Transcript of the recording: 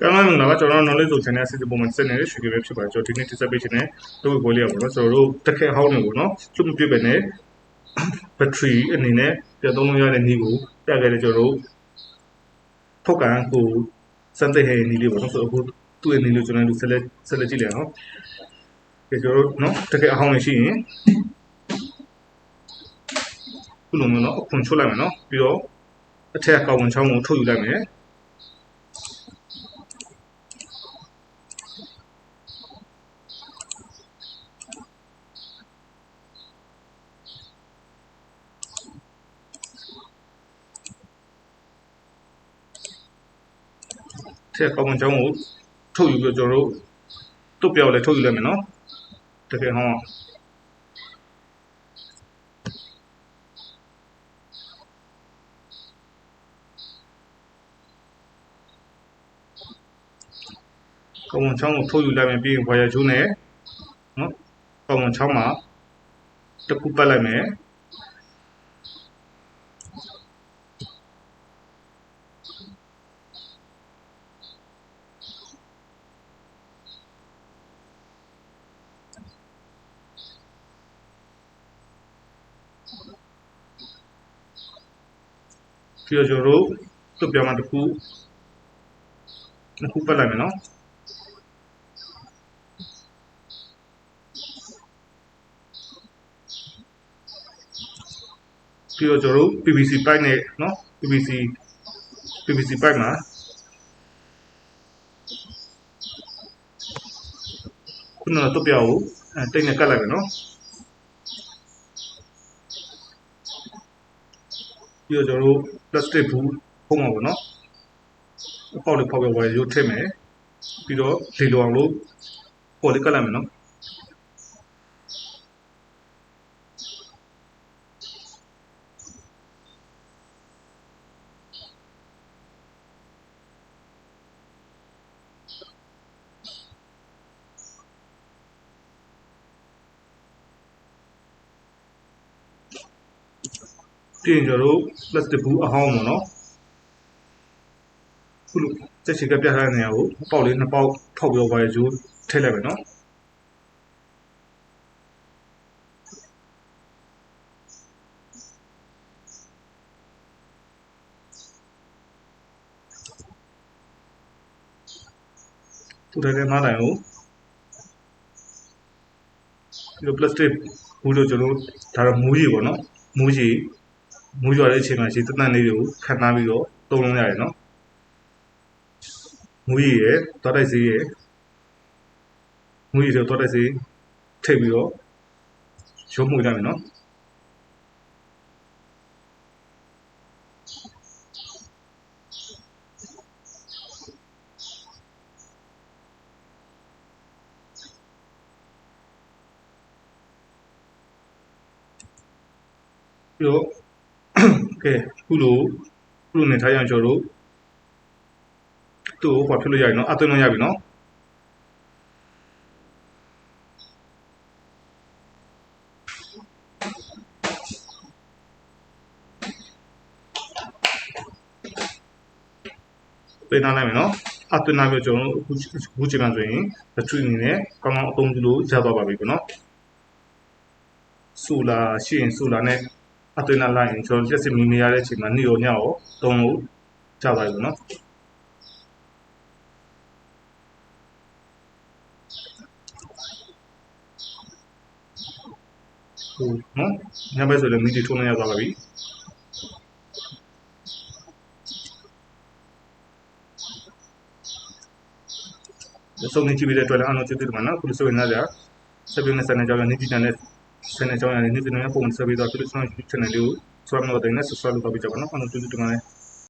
ကဲမင်္ဂလာပါကျွန်တော်တို့ knowledge zone channel အစီအစဉ်ပုံမှန်စနေရွှေကြပဲဖြစ်ပါတယ်ကျွန်တော်ဒီနေ့တိဆက်ပေးခြင်းနဲ့တို့ကိုလေးရပါတော့ကျွန်တော်တို့တက်ခဲဟောင်းနေပေါ့နော်ကျွတ်မပြည့်ပဲနဲ့ battery အနေနဲ့ပြတ်သုံးလို့ရတဲ့နည်းကိုပြခဲ့တယ်ကျွန်တော်တို့ထုတ်ကန်ကိုစမ်းသပ်ဟဲနည်းလေးပေါ့နော်ဆိုတော့အခုသူ့ရဲ့နည်းလေးကျွန်တော်တို့ဆက်လက်ဆက်လက်ကြည့်လိုက်အောင်ကြကျွန်တော်တို့နော်တက်ခဲအဟောင်းနေရှိရင်ခုလိုမျိုးနော်အခွန်ချုပ်လိုက်မယ်နော်ပြီးတော့အထက်ကောင်ဝင်ချောင်းကိုထုတ်ယူလိုက်မယ် ထက်ကောင်းကောင်းချောင်းကိုထုတ်ယူပြီးတော့ကျွန်တော်တို့တုတ်ပြောက်လည်းထုတ်ယူလိုက်မယ်နော်တကယ်ဟောင်းကောင်းကောင်းချောင်းကိုထုတ်ယူလိုက်မယ်ပြီးရင်ဝါယာကျိုးနဲ့နော်ကောင်းကောင်းချောင်းမှာတစ်ခုပတ်လိုက်မယ် ပြီးတော့ကျွန်တော်တို့တုတ်ပြောင်းမှတစ်ခုနှစ်ခုပတ်လိုက်မယ်နော်ပြီးတော့ကျွန်တော်တို့ PVC ပိုက်နဲ့နော် PVC PVC ပိုက်မှာခုနကတုတ်ပြောင်းကိုအဲတိတ်နဲ့ကတ်လိုက်မယ်နော်ပြီးတော့ကျွန်တော်တို့ plastic ဘူးဖုံးမှာပေါ့နော်အပေါက်လေးဖောက်ပြဝယ်ရုပ်ထည့်မယ်ပြီးတော့လေလောအောင်လို့ပေါ်လေးကတ်လိုက်မယ်နော် ပြီးရင်ကျွန်တော်တို့ plastic ဘူးအဟောင်းပေါ့နော်ခုလိုစက်ချေကပြထားတဲ့နေရာကိုအပေါက်လေးနှစ်ပေါက်ဖောက်ပြီးတော့ဝယ်ရုပ်ထည့်လိုက်မယ်နော်သူတဲ့မားတိုင်ကိုဒီလို plastic ဘူးလို့ကျွန်တော်တို့ဒါတော့မူးကြီးပေါ့နော်မူးကြီး မူးရွာတဲ့အချိန်မှာရှိတနတ်လေးတွေကိုခံထားပြီးတော့သုံးလုံးရတယ်နော်မူးကြီးရယ်တောတိုက်စီးရယ်မူးကြီးဆိုတောတိုက်စီးထိပ်ပြီးတော့ရုံးမှုကြမယ်နော်ပြီးတော့ ကဲခုလိုခုလိုနေထားရအောင်ကျွန်တော်တို့သူ့ကိုဟောဖြစ်လို့ရပြီနော်အသွင်းလို့ရပြီနော်ပေးထားလိုက်မယ်နော်အသွင်းလိုက်ပြီးကျွန်တော်တို့အခုအခုချိန်မှဆိုရင် battery အနေနဲ့ကောင်းကောင်းအသုံးပြုလို့ရသွားပါပြီပေါ့နော်ဆိုလာရှိရင်ဆိုလာနဲ့ အသွင်းလိုက်ရင်ကျွန်တော်လက်စစ်မီမရတဲ့အချိန်မှာနေရောညရောသုံးလို့ကြပါပြီပေါ့နော်ဟုတ်နော်ညဘက်ဆိုလည်းမီဒီထုံးနေရသွားပါပြီဆုံးနေကြည့်ပြီးတဲ့အတွက်လည်းအားလုံးကျေးဇူးတင်ပါနော်ခုလိုဆိုရင်လည်းဆက်ပြီးနေစနေကြောင်းနဲ့နေကြည့်တဲ့ ဆယ်နေကြောင်းရနေနေနေပုံစံပေးတော့ဒီလိုဆောင် channel လေးကို subscribe လုပ်တဲ့နဲ့ subscribe လုပ်ပေးကြပါနော်အားလုံးကျေးဇူးတင်ပါတယ်